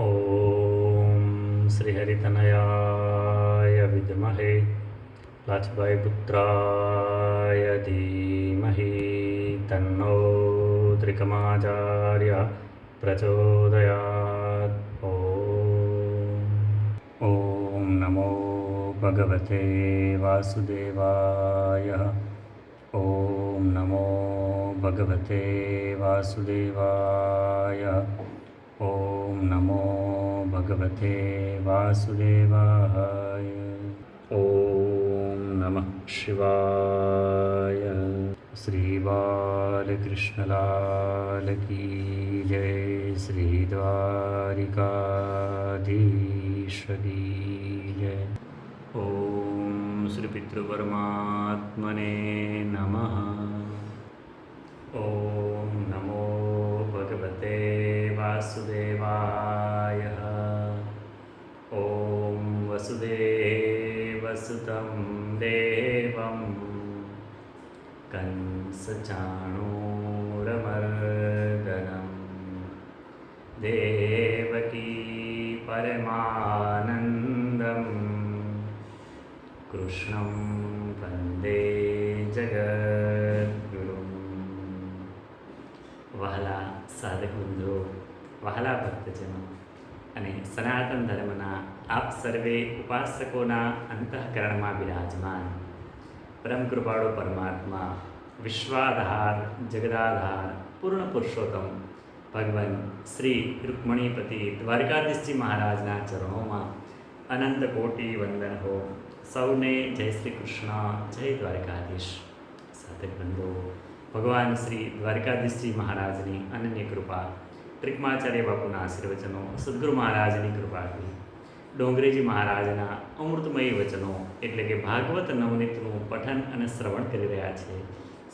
ॐ श्रीहरितनयाय विद्महे लाछबाई पुत्राय धीमहि तन्नो त्रिकमाचार्य प्रचोदयात्। ॐ नमो भगवते वासुदेवाय। ॐ नमो भगवते वासुदेवाय। ॐ नमो भगवते वासुदेवाय। ॐ नमः शिवाय। श्रीबालकृष्णलाल की जय श्रीद्वारिकाधीश की जय ॐ श्रीपितृपरमात्मने नमः। ॐ नमो भगवते वासुदेवाय। ॐ वसुदेवसुतं देवं कंसचाणोरमर्गनं देवकी परमानन्दं। कृष्णं वन्दे जगद्गुरुं वहला सदहुन्दो વહાલા ભક્તજનો અને સનાતન ધર્મના આપ સર્વે ઉપાસકોના અંતઃકરણમાં બિરાજમાન પરમ કૃપાળુ પરમાત્મા વિશ્વાધાર જગદાધાર પૂર્ણ પુરુષોત્તમ ભગવાન શ્રી રૂકમણીપતિ દ્વારકાધીશજી મહારાજના ચરણોમાં અનંત કોટી વંદન હો સૌને જય શ્રી કૃષ્ણ જય દ્વારકાધીશ સાથે બંધો ભગવાન શ્રી દ્વારકાધીશજી મહારાજની અનન્ય કૃપા ત્રિકમાચાર્ય બાપુના આશીર્વચનો, સદગુરુ મહારાજની કૃપાથી, ડોંગરેજી મહારાજના અમૃતમય વચનો એટલે કે ભાગવત નવનીતનું પઠન અને શ્રવણ કરી રહ્યા છે.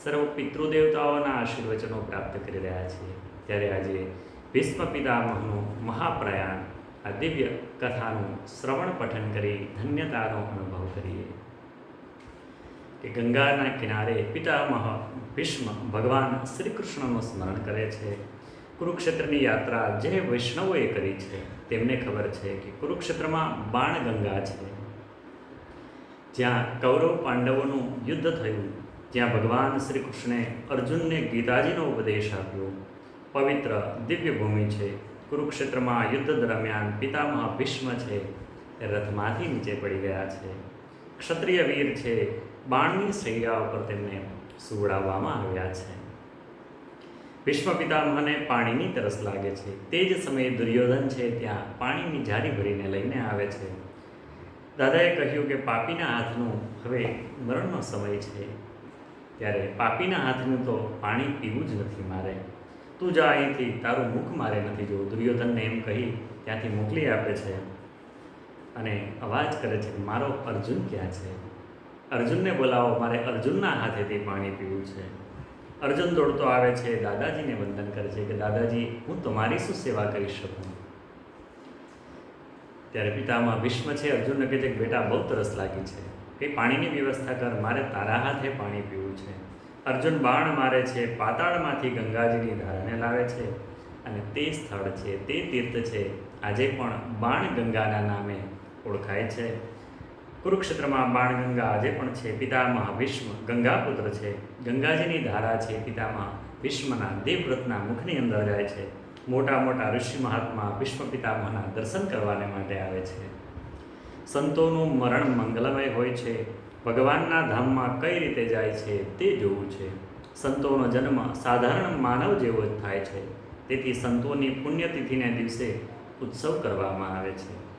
સર્વ પિતૃદેવતાઓના આશીર્વચનો પ્રાપ્ત કરી રહ્યા છે. ત્યારે આજે ભીષ્મ પિતામહનું મહાપ્રયાણ, આ દિવ્ય કથાનું શ્રવણ પઠન કરી ધન્યતાનો અનુભવ કરીએ. કે ગંગાના કિનારે પિતામહ ભીષ્મ ભગવાન શ્રી કૃષ્ણનું સ્મરણ કરે છે. કુરુક્ષેત્રની યાત્રા જે વૈષ્ણવોએ કરી છે, તેમને ખબર છે કે કુરુક્ષેત્રમાં બાણ ગંગા છે. જ્યાં કૌરવ પાંડવોનું યુદ્ધ થયું, જ્યાં ભગવાન શ્રી કૃષ્ણે અર્જુનને ગીતાજીનો ઉપદેશ આપ્યો. પવિત્ર દિવ્ય ભૂમિ છે, કુરુક્ષેત્રમાં યુદ્ધ દરમિયાન પિતામહ ભીષ્મ છે એ રથમાંથી નીચે પડી ગયા છે. ક્ષત્રિય વીર છે, બાણની શૈયા ઉપર તેમને સુવડાવવામાં આવ્યા છે. ભીષ્મ પિતામહને પાણીની તરસ લાગે છે. તે જ સમયે દુર્યોધન છે ત્યાં પાણીની જારી ભરીને લઈને આવે છે. દાદાએ કહ્યું કે પાપીના હાથનું હવે મરણનો સમય છે. ત્યારે પાપીના હાથનું તો પાણી પીવું જ નથી મારે. તું જા અહીંથી, તારું મુખ મારે નથી જોવું. દુર્યોધનને એમ કહી ત્યાંથી મોકલી આપે છે. અને અવાજ કરે છે મારો અર્જુન ક્યાં છે? અર્જુનને બોલાવો, મારે અર્જુનના હાથેથી પાણી પીવું છે. અર્જુન દોડતો આવે છે, દાદાજીને વંદન કરે છે કે, દાદાજી, હું તમારી શું સેવા કરી શકું? ત્યારે પિતામાં ભીષ્મ છે, અર્જુનને કહે છે કે, બેટા, બહુ તરસ લાગી છે. કે પાણીની વ્યવસ્થા કર, મારે તારા હાથે પાણી પીવું છે. અર્જુન બાણ મારે છે, પાતાળમાંથી ગંગાજીની ધારને લાવે છે અને તે સ્થળ છે, તે તીર્થ છે, આજે પણ બાણ ગંગાના નામે ઓળખાય છે. કુરુક્ષેત્રમાં બાણગંગા આજે પણ છે, પિતામહ વિશ્વ ગંગાપુત્ર છે. ગંગાજીની ધારા છે, પિતામહ વિશ્વના દેવવ્રતના મુખની અંદર જાય છે. મોટા મોટા ઋષિ મહાત્મા વિશ્વ પિતામહના દર્શન કરવાને માટે આવે છે. સંતોનું મરણ મંગલમય હોય છે. ભગવાનના ધામમાં કઈ રીતે જાય છે તે જોવું છે. સંતોનો જન્મ સાધારણ માનવ જેવો જ થાય છે. તેથી સંતોની પુણ્યતિથિને દિવસે ઉત્સવ કરવામાં આવે છે.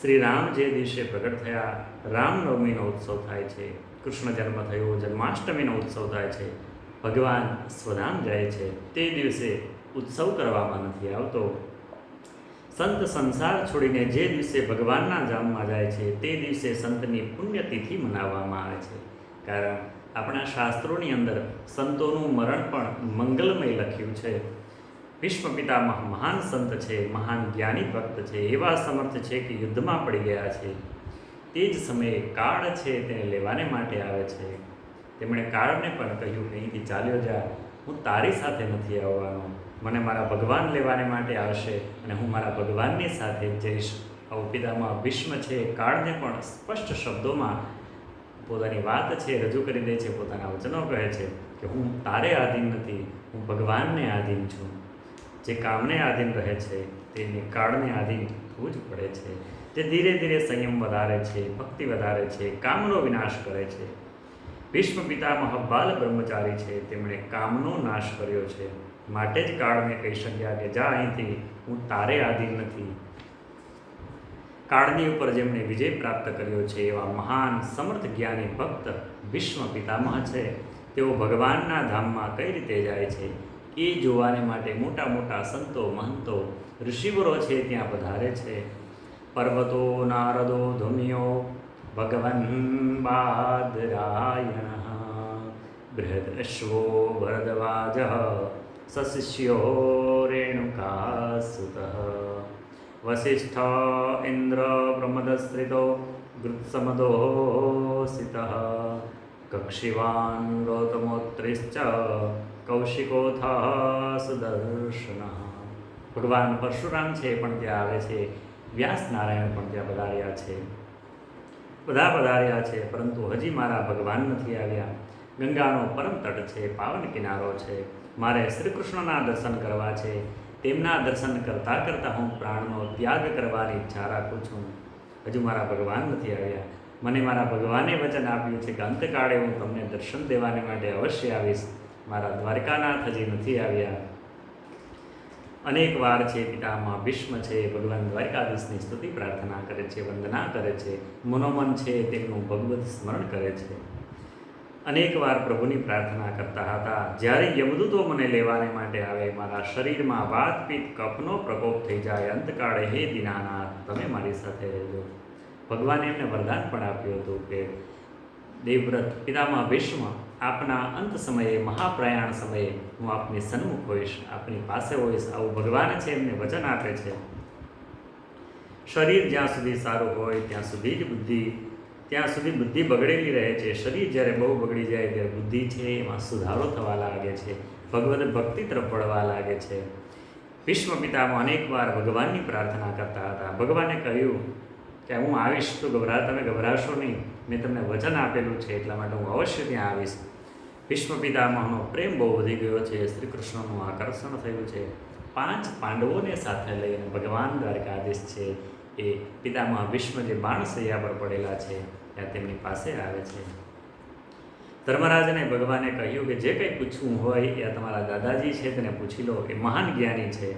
શ્રી રામ જે દિવસે પ્રગટ થયા, રામનવમીનો ઉત્સવ થાય છે, કૃષ્ણ જન્મ થયો, જન્માષ્ટમીનો ઉત્સવ થાય છે, ભગવાન સ્વધામ જાય છે, તે દિવસે ઉત્સવ કરવામાં નથી આવતો. સંત સંસાર છોડીને જે દિવસે ભગવાનના જામમાં જાય છે, તે દિવસે સંતની પુણ્યતિથિ મનાવવામાં આવે છે. કારણ આપણા શાસ્ત્રોની અંદર સંતોનું મરણ પણ મંગલમય લખ્યું છે. ભીષ્મ પિતામહ મહાન સંત છે, મહાન જ્ઞાની ભક્ત છે, એવા સમર્થ છે કે યુદ્ધમાં પડી ગયા છે. તે જ સમયે કાળ છે તેને લેવાને માટે આવે છે. તેમણે કાળને પણ કહ્યું કે અહીંથી ચાલ્યો જા. હું તારી સાથે નથી આવવાનો. મને મારા ભગવાન લેવાને માટે આવશે અને હું મારા ભગવાનની સાથે જઈશ. આવું પિતામાં ભીષ્મ છે કાળને પણ સ્પષ્ટ શબ્દોમાં પોતાની વાત છે રજૂ કરી દે છે, પોતાના વચનો કહે છે કે, હું તારે આધીન નથી. હું ભગવાનને આધીન છું. જે કામને આધીન રહે છે તેને કાળને આધીન થવું જ પડે છે. તે ધીરે ધીરે સંયમ વધારે છે, ભક્તિ વધારે છે, કામનો વિનાશ કરે છે. ભીષ્મ પિતામહ બાલ બ્રહ્મચારી છે, તેમણે કામનો નાશ કર્યો છે. માટે જ કાળને કહી શક્યા કે, જા અહીંથી, હું તારે આધીન નથી. કાળની ઉપર જેમણે વિજય પ્રાપ્ત કર્યો છે, એવા મહાન સમર્થ જ્ઞાની ભક્ત ભીષ્મ પિતામહ છે. તેઓ ભગવાનના ધામમાં કઈ રીતે જાય છે? એ જોવાને માટે મોટા મોટા સંતો, મહંતો, ઋષિવરો છે ત્યાં પધારે છે. પર્વતો, નારદો ધુમિયો ભગવન બાદરાયણ બૃહદશ્વો ભરદ્વાજ સશિષ્યો રેણુકાસુત, વસિષ્ઠ ઇન્દ્ર પ્રમદશ્રિતો ગૃત્સમદોષિત કક્ષિવાન ગૌતમોત્રિશ્ચ કૌશિકોથ સુદર્શન। ભગવાન પરશુરામ છે, પણ ત્યાં આવે છે. વ્યાસ નારાયણ પણ ત્યાં પધાર્યા છે. બધા પધાર્યા છે, પરંતુ હજી મારા ભગવાન નથી આવ્યા. ગંગાનો પરમ તટ છે, પાવન કિનારો છે. મારે શ્રી કૃષ્ણના દર્શન કરવા છે. તેમના દર્શન કરતાં કરતાં હું પ્રાણનો ત્યાગ કરવાની ઈચ્છા રાખું છું. હજુ મારા ભગવાન નથી આવ્યા. મને મારા ભગવાને વચન આપ્યું છે કે અંતકાળે હું તમને દર્શન દેવાને માટે અવશ્ય આવીશ. મારા દ્વારકાનાથ હજી નથી આવ્યા. અનેક વાર છે પિતામાં ભીષ્મ છે, ભગવાન દ્વારકાધીશની સ્તુતિ પ્રાર્થના કરે છે, વંદના કરે છે, મનોમન છે, તેમનું ભગવત સ્મરણ કરે છે. અનેક વાર પ્રભુની પ્રાર્થના કરતા હતા, જ્યારે યમદૂતો મને લેવાને માટે આવે, મારા શરીરમાં વાત પિત્ત કફનો પ્રકોપ થઈ જાય, અંતકાળે હે દિનાનાથ, તમે મારી સાથે રહેજો. ભગવાને એમને વરદાન પણ આપ્યું હતું કે દેવવ્રત પિતામાં ભીષ્મ આપના અંત સમયે, મહાપ્રયાણ સમયે હું આપની સન્મુખ હોઈશ. આપની પાસે હોઈશ. આવું ભગવાન છે, એમને વચન આપે છે. શરીર જ્યાં સુધી સારું હોય, ત્યાં સુધી જ બુદ્ધિ, ત્યાં સુધી બુદ્ધિ બગડેલી રહે છે. શરીર જ્યારે બહુ બગડી જાય, ત્યારે બુદ્ધિ છે, એમાં સુધારો થવા લાગે છે. ભગવત ભક્તિ તરફ વળવા લાગે છે. વિશ્વ પિતામાં અનેકવાર ભગવાનની પ્રાર્થના કરતા હતા. ભગવાને કહ્યું કે હું આવીશ. તો ગભરા, તમે ગભરાશો નહીં. મેં તમને વચન આપેલું છે, એટલા માટે હું અવશ્ય ત્યાં આવીશ. ભીષ્મ પિતામહનો પ્રેમ બહુ વધી ગયો છે. શ્રી કૃષ્ણનું આકર્ષણ થયું છે. પાંચ પાંડવોને સાથે લઈને ભગવાન દ્વારકાધીશ છે. એ પિતામહ ભીષ્મ જે બાણસૈયા પર પડેલા છે, ત્યાં તેમની પાસે આવે છે. ધર્મરાજને ભગવાને કહ્યું કે જે કંઈ પૂછવું હોય એ તમારા દાદાજી છે, તેને પૂછી લો. એ મહાન જ્ઞાની છે.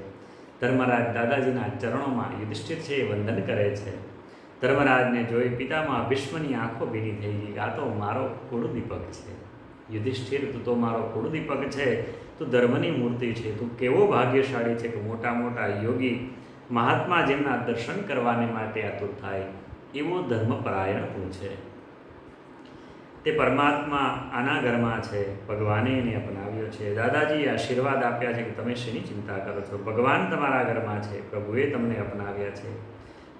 ધર્મરાજ દાદાજીના ચરણોમાં યુધિષ્ઠિર છે એ વંદન કરે છે. ધર્મરાજને જોઈ પિતામાં ભીષ્મની આંખો ભીની થઈ ગઈ. આ તો મારો કુળદીપક છે. યુધિષ્ઠિર, તું તો મારો કુળદીપક છે, તું ધર્મની મૂર્તિ છે, તું કેવો ભાગ્યશાળી છે કે મોટા મોટા યોગી મહાત્મા જેમના દર્શન કરવાને માટે આતુર થાય, એવો ધર્મપરાયણ તું છે. તે પરમાત્મા આના ઘરમાં છે, ભગવાને એને અપનાવ્યો છે. દાદાજીએ આશીર્વાદ આપ્યા છે કે તમે શેની ચિંતા કરો છો? ભગવાન તમારા ઘરમાં છે, પ્રભુએ તમને અપનાવ્યા છે.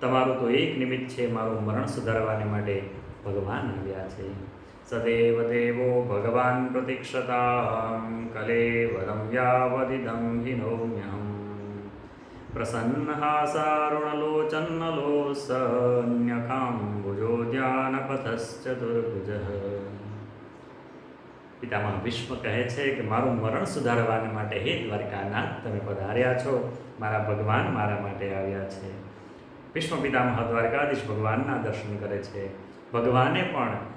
તમારું તો એક નિમિત્ત છે, મારું મરણ સુધારવાને માટે ભગવાન આવ્યા છે. સદેવ દેવો ભગવાન પ્રતીક્ષતા કલેવરમ યાવદિદમ હિનોમ્યહમ પ્રસન્નહાસારુણલોચન્નલોસન્યકાંબુજો ધ્યાનપથશ્ચતુર્ભુજ પિતામહ ભીષ્મ કહે છે કે મારું મરણ સુધારવાને માટે હે દ્વારકાનાથ, તમે પધાર્યા છો, મારા ભગવાન મારા માટે આવ્યા છે. ભીષ્મ પિતામહ દ્વારકાધીશ ભગવાનના દર્શન કરે છે. ભગવાને પણ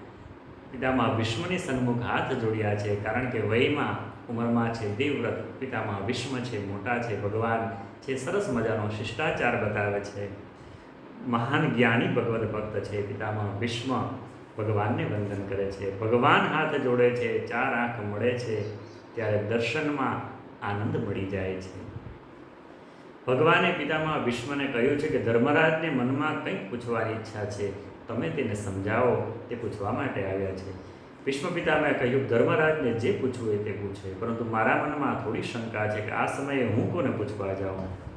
પિતામહ ભીષ્મની સન્મુખ હાથ જોડ્યા છે, કારણ કે વયમાં ઉંમરમાં છે, દેવવ્રત. પિતામાં ભીષ્મ છે, મોટા છે, ભગવાન છે, સરસ મજાનો શિષ્ટાચાર બતાવે છે. મહાન જ્ઞાની ભગવદ્ ભક્ત છે, પિતામાં ભીષ્મ ભગવાનને વંદન કરે છે. ભગવાન હાથ જોડે છે, ચાર આંખ મળે છે, ત્યારે દર્શનમાં આનંદ મળી જાય છે. ભગવાને પિતામાં વિશ્વને કહ્યું છે કે ધર્મરાજને મનમાં કંઈક પૂછવાની ઈચ્છા છે. તમે તેને સમજાવો તે પૂછવા માટે આવ્યા છે. ભીષ્મ કહ્યું, ધર્મરાજને જે પૂછવું એ તે પૂછે, પરંતુ મારા મનમાં થોડી શંકા છે કે આ સમયે હું કોને પૂછવા જાઉં?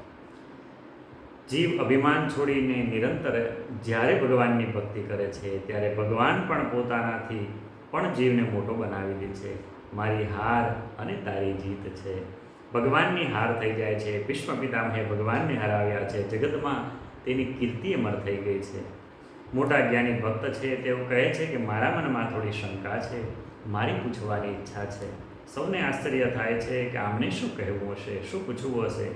જીવ અભિમાન છોડીને નિરંતર જ્યારે ભગવાનની ભક્તિ કરે છે, ત્યારે ભગવાન પણ પોતાનાથી પણ જીવને મોટો બનાવી દે છે. મારી હાર અને તારી જીત છે. ભગવાનની હાર થઈ જાય છે. ભીષ્મ પિતામહે ભગવાનને હરાવ્યા છે. જગતમાં તેની કીર્તિ અમર થઈ ગઈ છે. મોટા જ્ઞાની ભક્ત છે તેઓ કહે છે કે મારા મનમાં થોડી શંકા છે, મારી પૂછવાની ઈચ્છા છે. સૌને આશ્ચર્ય થાય છે કે આમને શું કહેવું હશે, શું પૂછવું હશે?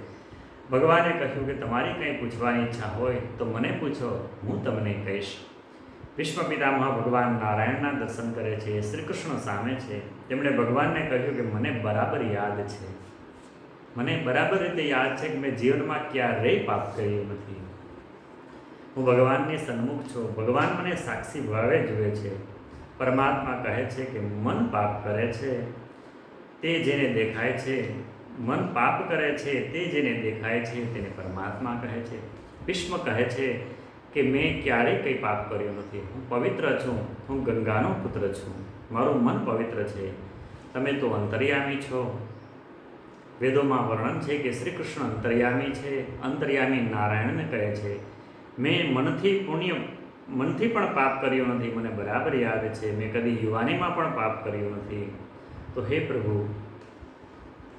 ભગવાને કહ્યું કે તમારી કંઈ પૂછવાની ઈચ્છા હોય તો મને પૂછો, હું તમને કહીશ. વિશ્વ પિતામહ ભગવાન નારાયણના દર્શન કરે છે શ્રી કૃષ્ણ સામે છે. તેમણે ભગવાનને કહ્યું કે મને બરાબર યાદ છે. મને બરાબર રીતે યાદ છે કે મેં જીવનમાં ક્યારેય પાપ કર્યું નથી. હું ભગવાનની સન્મુખ છું. ભગવાન મને સાક્ષી ભાવે જુએ છે. પરમાત્મા કહે છે કે મન પાપ કરે છે. તે જેને દેખાય છે, મન પાપ કરે છે, તે જેને દેખાય છે, તેને પરમાત્મા કહે છે. ભીષ્મ કહે છે કે મેં ક્યારેય કંઈ પાપ કર્યું નથી. હું પવિત્ર છું. હું ગંગાનો પુત્ર છું. મારું મન પવિત્ર છે. તમે તો અંતર્યામી છો. વેદોમાં વર્ણન છે કે શ્રી કૃષ્ણ અંતર્યામી છે. અંતર્યામી નારાયણને કહે છે. મેં મનથી પુણ્ય મનથી પણ પાપ કર્યું નથી, મને બરાબર યાદ છે. મેં કદી યુવાનીમાં પણ પાપ કર્યું નથી. તો હે પ્રભુ,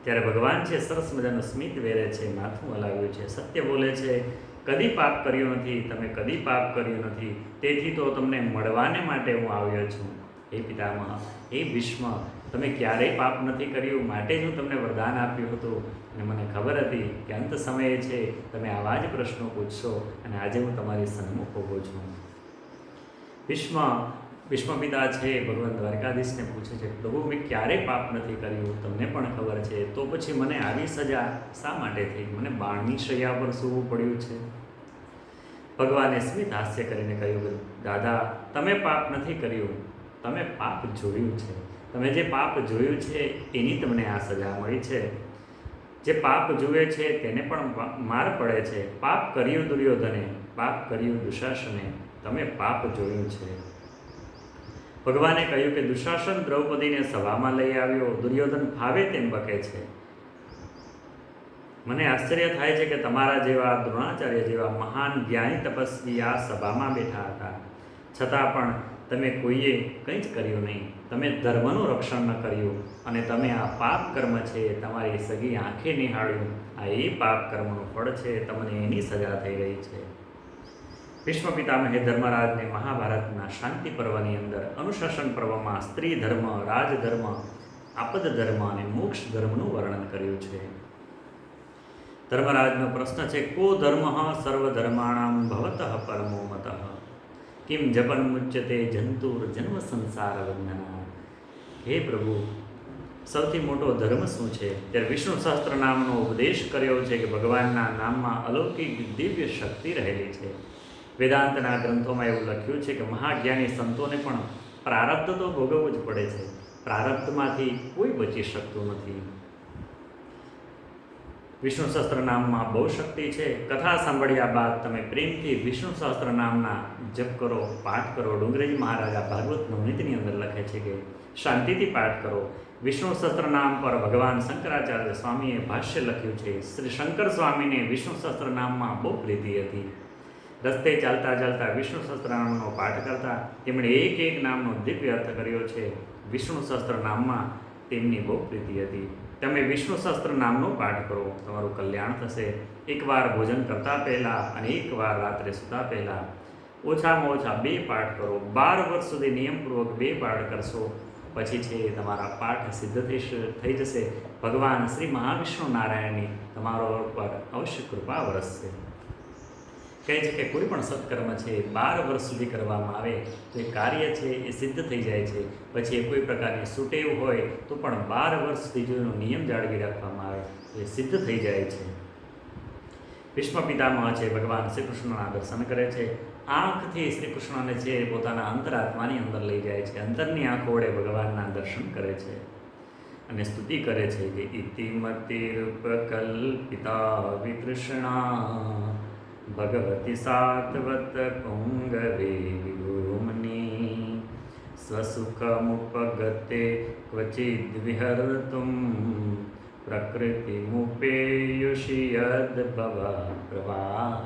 ત્યારે ભગવાન છે, સરસ મજાનું સ્મિત વેરે છે, માથું હલાવ્યું છે, સત્ય બોલે છે, કદી પાપ કર્યું નથી, તમે કદી પાપ કર્યું નથી. તેથી તો તમને મળવાને માટે હું આવ્યો છું. હે પિતામહ, હે ભીષ્મ તમે ક્યારેય પાપ નથી કર્યું, માટે જ હું તમને વરદાન આપ્યું હતું. અને મને ખબર હતી કે અંત સમયે છે, તમે આવા જ પ્રશ્નો પૂછશો અને આજે હું તમારી સન્મુખ ઊભો છું. ભીષ્મ ભીષ્મ છે, ભગવાન દ્વારકાધીશને પૂછે છે, પ્રભુ, મેં ક્યારેય પાપ નથી કર્યું? તમને પણ ખબર છે. તો પછી મને આવી સજા શા માટે થઈ? મને બાણની શૈયા પર સૂવું પડ્યું છે. ભગવાને સ્મિત હાસ્ય કરીને કહ્યું, દાદા, તમે પાપ નથી કર્યું. તમે પાપ જોયું છે. તમે જે પાપ જોયું છે, એની તમને આ સજા મળી છે. જે પાપ જુએ છે, તેને પણ માર પડે છે. પાપ કર્યું દુર્યોધને, પાપ કર્યું દુશાસને, તમે પાપ જોયું છે. ભગવાને કહ્યું કે દુશાસન દ્રૌપદીને સભામાં લઈ આવ્યો. દુર્યોધન ફાવે તેમ બકે છે. મને આશ્ચર્ય થાય છે કે તમારા જેવા દ્રોણાચાર્ય જેવા મહાન જ્ઞાની તપસ્વી આ સભામાં બેઠા હતા. છતાં પણ તમે કોઈએ કંઈ જ કર્યું નહીં. તમે ધર્મનું રક્ષણ ન કર્યું અને તમે આ પાપ કર્મ છે તમારી સગી આંખે નિહાળ્યું. આ એ પાપ કર્મનું ફળ છે, તમને એની સજા થઈ રહી છે. વિશ્વ પિતામહે ધર્મરાજને મહાભારતના શાંતિ પર્વની અંદર અનુશાસન પર્વમાં સ્ત્રી ધર્મ રાજધર્મ આપદ ધર્મ અને મોક્ષ ધર્મનું વર્ણન કર્યું છે. ધર્મરાજનો પ્રશ્ન છે, કો ધર્મ સર્વધર્માણામ ભવત પરમો મત? કિમ જપન મુચ્યતે જંતુર જન્મ સંસાર બંધના હે પ્રભુ સૌથી મોટો ધર્મ શું છે? ત્યારે વિષ્ણુ શાસ્ત્ર નામનો ઉપદેશ કર્યો છે કે ભગવાનના નામમાં અલૌકિક દિવ્ય શક્તિ રહેલી છે. વેદાંતના ગ્રંથોમાં એવું લખ્યું છે કે મહાજ્ઞાની સંતોને પણ પ્રારબ્ધ તો ભોગવવું જ પડે છે. પ્રારબ્ધમાંથી કોઈ બચી શકતું નથી. વિષ્ણુ સહસ્ત્ર બહુ શક્તિ છે. કથા સાંભળ્યા બાદ તમે પ્રેમથી વિષ્ણુ સહસ્ત્ર નામના જપ કરો, પાઠ કરો. ડુંગરેજી મહારાજા ભાગવત નવનીતની અંદર લખે છે કે, શાંતિથી પાઠ કરો. વિષ્ણુ સહસ્ત્રનામ પર ભગવાન શંકરાચાર્ય સ્વામીએ ભાષ્ય લખ્યું છે, શ્રી શંકર સ્વામીને વિષ્ણુ સહસ્ત્રનામમાં બહુ પ્રીતિ હતી. રસ્તે ચાલતા ચાલતા વિષ્ણુ સહસ્ત્રનામનો પાઠ કરતા તેમણે એક એક નામનો દિવ્ય અર્થ કર્યો છે. વિષ્ણુ સહસ્ત્રનામમાં તેમની બહુ પ્રીતિ હતી. તમે વિષ્ણુ સહસ્ત્ર નામનો પાઠ કરો તમારું કલ્યાણ થશે. એકવાર ભોજન કરતાં પહેલાં અને એકવાર રાત્રે સૂતા પહેલાં ઓછામાં ઓછા બે પાઠ કરો. બાર વર્ષ સુધી નિયમપૂર્વક બે પાઠ કરશો. પછી છે તમારા પાઠ સિદ્ધ થઈ જશે. ભગવાન શ્રી મહાવિષ્ણુ નારાયણની તમારો પર અવશ્ય કૃપા વરસશે. કહે છે કે કોઈ પણ સત્કર્મ છે, બાર વર્ષ સુધી કરવામાં આવે, તો એ કાર્ય છે એ સિદ્ધ થઈ જાય છે. પછી એ કોઈ પ્રકારની સુટેવ હોય, તો પણ બાર વર્ષ સુધી જો એનો નિયમ જાળવી રાખવામાં આવે, તો એ સિદ્ધ થઈ જાય છે. ભીષ્મ પિતામહ છે, ભગવાન શ્રી કૃષ્ણના દર્શન કરે છે. આંખથી શ્રી કૃષ્ણને છે પોતાના અંતરાત્માની અંદર લઈ જાય છે. અંતરની આંખો વડે ભગવાનના દર્શન કરે છે. અને સ્તુતિ કરે છે કે ઇતિમતિરૂપકલ્પિતા વિકૃષ્ણા ભગવતી સાત્વત પુંગવે વિગુરુમની સ્વસુખમુપગતે ક્વચિદ વિહર્તુમ પ્રકૃતિમુપેયુષી યદ ભવ પ્રવાહ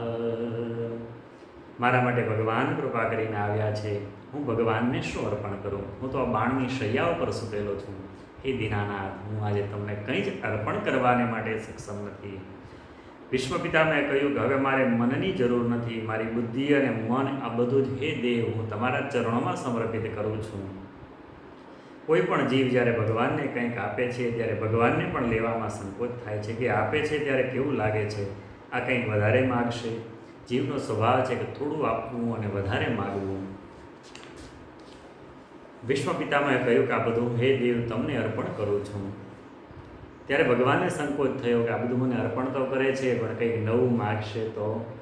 મારા માટે ભગવાન કૃપા કરીને આવ્યા છે. હું ભગવાનને શું અર્પણ કરું? હું તો આ બાણની શૈયા ઉપર સૂતેલો છું. હે દીનાનાથ, હું આજે તમને કંઈ જ અર્પણ કરવાને માટે સક્ષમ નથી. વિશ્વ પિતામહે કહ્યું કે હવે મારે મનની જરૂર નથી, મારી બુદ્ધિ અને મન આ બધું જ હે દેવ હું તમારા ચરણોમાં સમર્પિત કરું છું. કોઈ પણ જીવ જ્યારે ભગવાનને કંઈક આપે છે, ત્યારે ભગવાનને પણ લેવામાં સંકોચ થાય છે કે આપે છે ત્યારે કેવું લાગે છે? આ કંઈક વધારે માગશે. જીવનો સ્વભાવ છે કે થોડું આપવું અને વધારે માગવું. વિશ્વ પિતામહે કહ્યું કે આ બધું હે દેવ, તમને અર્પણ કરું છું. ત્યારે ભગવાનને સંકોચ થયો કે આ બધું મને અર્પણ તો કરે છે, પણ કંઈક નવું માગશે તો?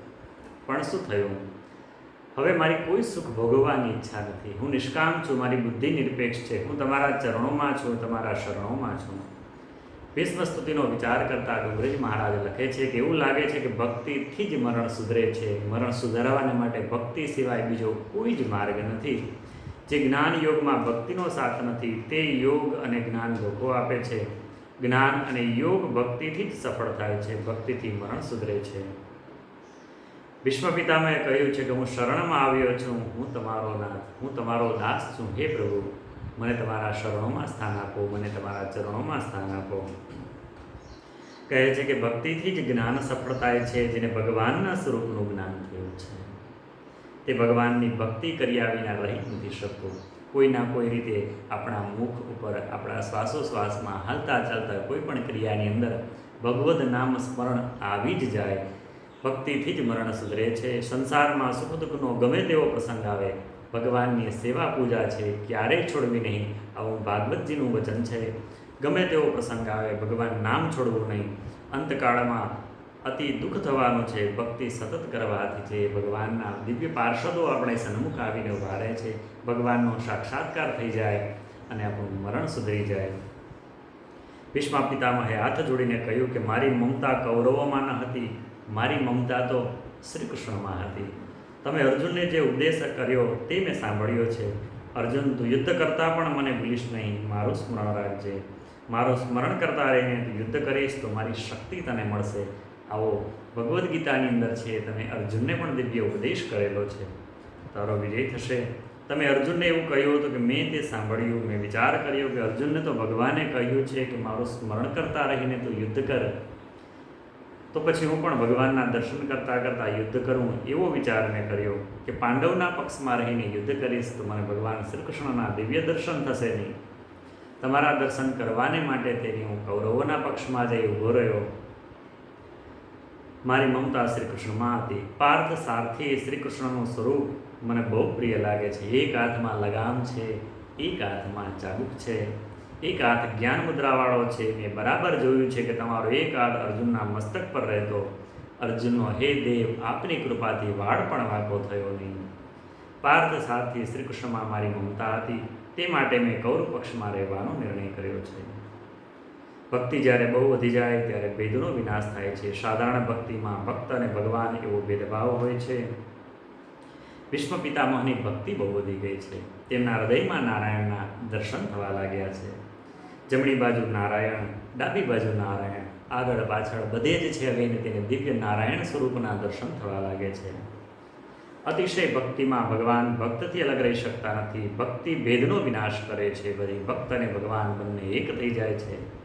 પણ શું થયું? હવે મારી કોઈ સુખ ભોગવવાની ઈચ્છા નથી. હું નિષ્કામ છું, મારી બુદ્ધિ નિરપેક્ષ છે. હું તમારા ચરણોમાં છું, તમારા શરણોમાં છું. ભીષ્મ વિચાર કરતા ડુંગરેજ મહારાજ લખે છે કે એવું લાગે છે કે ભક્તિથી જ મરણ સુધરે છે. મરણ સુધારવાને માટે ભક્તિ સિવાય બીજો કોઈ જ માર્ગ નથી. જે જ્ઞાન યોગમાં ભક્તિનો સાથ નથી, તે યોગ અને જ્ઞાન લોકો આપે છે. જ્ઞાન અને યોગ ભક્તિથી જ સફળ થાય છે, ભક્તિથી મરણ સુધરે છે. વિશ્વ પિતામહે કહ્યું છે કે હું શરણમાં આવ્યો છું, હું તમારો નાથ, હું તમારો દાસ છું, હે પ્રભુ, મને તમારા શરણોમાં સ્થાન આપો, મને તમારા ચરણોમાં સ્થાન આપો. કહે છે કે ભક્તિથી જ જ્ઞાન સફળ થાય છે, જેને ભગવાનના સ્વરૂપનું જ્ઞાન થયું છે. તે ભગવાનની ભક્તિ કર્યા વિના રહી નથી શકતું. કોઈના કોઈ રીતે આપણા મુખ ઉપર, આપણા શ્વાસોશ્વાસમાં હાલતા ચાલતા કોઈ પણ ક્રિયાની અંદર ભગવદ નામ સ્મરણ આવી જ જાય. ભક્તિથી જ મરણ સુધરે છે. સંસારમાં સુખ દુઃખનો ગમે તેવો પ્રસંગ આવે. ભગવાનની સેવા પૂજા છે. ક્યારેય છોડવી નહીં. આવું ભાગવતજીનું વચન છે. ગમે તેવો પ્રસંગ આવે, ભગવાન નામ છોડવું નહીં. અંતકાળમાં અતિ દુઃખ થવાનું છે, ભક્તિ સતત કરવાથી છે. ભગવાનના દિવ્ય પાર્ષદો આપણે સન્મુખ આવીને ઊભા રહે છે. ભગવાનનો સાક્ષાત્કાર થઈ જાય અને આપણું મરણ સુધરી જાય. ભીષ્મા પિતામહે હાથ જોડીને કહ્યું કે મારી મમતા કૌરવોમાં ન હતી, મારી મમતા તો શ્રી કૃષ્ણમાં હતી. તમે અર્જુનને જે ઉપદેશ કર્યો તે મેં સાંભળ્યો છે. અર્જુન, તું યુદ્ધ કરતાં પણ મને ભૂલીશ નહીં, મારું સ્મરણ રાખજે. મારું સ્મરણ કરતા રહીને તું યુદ્ધ કરીશ તો મારી શક્તિ તને મળશે. આવો ભગવદ્ ગીતાની અંદર છે, તમે અર્જુનને પણ દિવ્ય ઉપદેશ કરેલો છે. તારો વિજય થશે. તમે અર્જુનને એવું કહ્યું હતું કે મેં તે સાંભળ્યું, મેં વિચાર કર્યો કે અર્જુનને તો ભગવાને કહ્યું છે કે મારું સ્મરણ કરતા રહીને તું યુદ્ધ કર. તો પછી હું પણ ભગવાનના દર્શન કરતાં કરતાં યુદ્ધ કરું, એવો વિચાર મેં કર્યો કે પાંડવના પક્ષમાં રહીને યુદ્ધ કરીશ તો મને ભગવાન શ્રી કૃષ્ણના દિવ્ય દર્શન થશે નહીં. તમારા દર્શન કરવાને માટે તેની હું કૌરવોના પક્ષમાં જઈ ઊભો રહ્યો. મારી મમતા શ્રી કૃષ્ણમાં હતી પાર્થ સારથી શ્રી કૃષ્ણનું સ્વરૂપ મને બહુ પ્રિય લાગે છે. એક હાથમાં લગામ છે, એક હાથમાં ચાબુક છે, એક હાથ જ્ઞાન મુદ્રાવાળો છે. મેં બરાબર જોયું છે કે તમારો એક હાથ અર્જુનના મસ્તક પર રહેતો. અર્જુનનો હે દેવ, આપની કૃપાથી વાળ પણ વાંકો થયો નહીં. પાર્થ સારથી શ્રી કૃષ્ણમાં મારી મમતા હતી. તે માટે મેં કૌરવ પક્ષમાં રહેવાનો નિર્ણય કર્યો છે. ભક્તિ જ્યારે બહુ વધી જાય, ત્યારે ભેદનો વિનાશ થાય છે. સાધારણ ભક્તિમાં ભક્ત અને ભગવાન એવો ભેદભાવ હોય છે. વિશ્વ પિતામહની ભક્તિ બહુ વધી ગઈ છે. તેમના હૃદયમાં નારાયણના દર્શન થવા લાગ્યા છે. જમણી બાજુ નારાયણ, ડાબી બાજુ નારાયણ, આગળ પાછળ બધે જ છે હવે તેને દિવ્ય નારાયણ સ્વરૂપના દર્શન થવા લાગે છે. અતિશય ભક્તિમાં ભગવાન ભક્તથી અલગ રહી શકતા નથી. ભક્તિ ભેદનો વિનાશ કરે છે. બધી ભક્ત અને ભગવાન બંને એક થઈ જાય છે.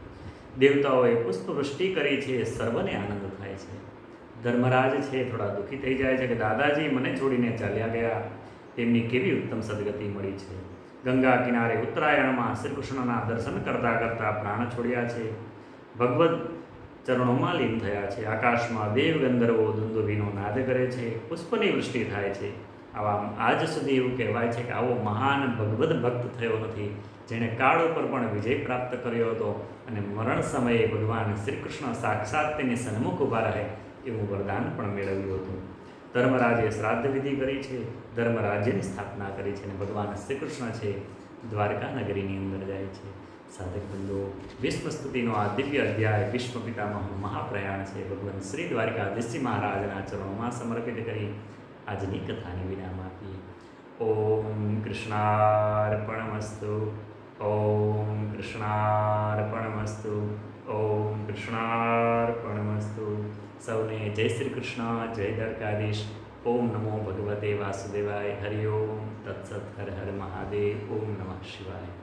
દેવતાઓએ પુષ્પવૃષ્ટિ કરી છે એ સર્વને આનંદ થાય છે. ધર્મરાજ છે, થોડા દુઃખી થઈ જાય છે કે દાદાજી મને છોડીને ચાલ્યા ગયા. તેમની કેવી ઉત્તમ સદગતિ મળી છે? ગંગા કિનારે ઉત્તરાયણમાં શ્રી કૃષ્ણના દર્શન કરતાં કરતાં પ્રાણ છોડ્યા છે. ભગવદ ચરણોમાં લીન થયા છે. આકાશમાં દેવ ગંધર્વો દુંદુભીનો નાદ કરે છે. પુષ્પની વૃષ્ટિ થાય છે. આવા આજ સુધી એવું કહેવાય છે કે આવો મહાન ભગવદ ભક્ત થયો નથી. જેણે કાળ ઉપર પણ વિજય પ્રાપ્ત કર્યો હતો અને મરણ સમયે ભગવાન શ્રી કૃષ્ણ સાક્ષાત તેની સન્મુખ ઊભા રહે એવું વરદાન પણ મેળવ્યું હતું. ધર્મરાજે શ્રાદ્ધ વિધિ કરી છે, ધર્મરાજ્યની સ્થાપના કરી છે અને ભગવાન શ્રી કૃષ્ણ છે દ્વારકા નગરીની અંદર જાય છે. સાધક બંધુઓ વિશ્વ સ્તુતિનો આ દિવ્ય અધ્યાય વિશ્વ પિતામહનું મહાપ્રયાણ છે. ભગવાન શ્રી દ્વારકાધીશજી મહારાજના ચરણોમાં સમર્પિત કરી આજની કથાની વિરામ આપીએ. ઓમ કૃષ્ણાર્પણમસ્તુ. ઓમ કૃષ્ણાર્પણમસ્તુ ઓમ કૃષ્ણાર્પણમસ્તુ. સૌને જય શ્રી કૃષ્ણ, જય દ્વારકાધીશ. ઓમ નમો ભગવતે વાસુદેવાય, હરિ ઓમ. તત્સત હર હર મહાદેવ. ઓમ નમઃ શિવાય.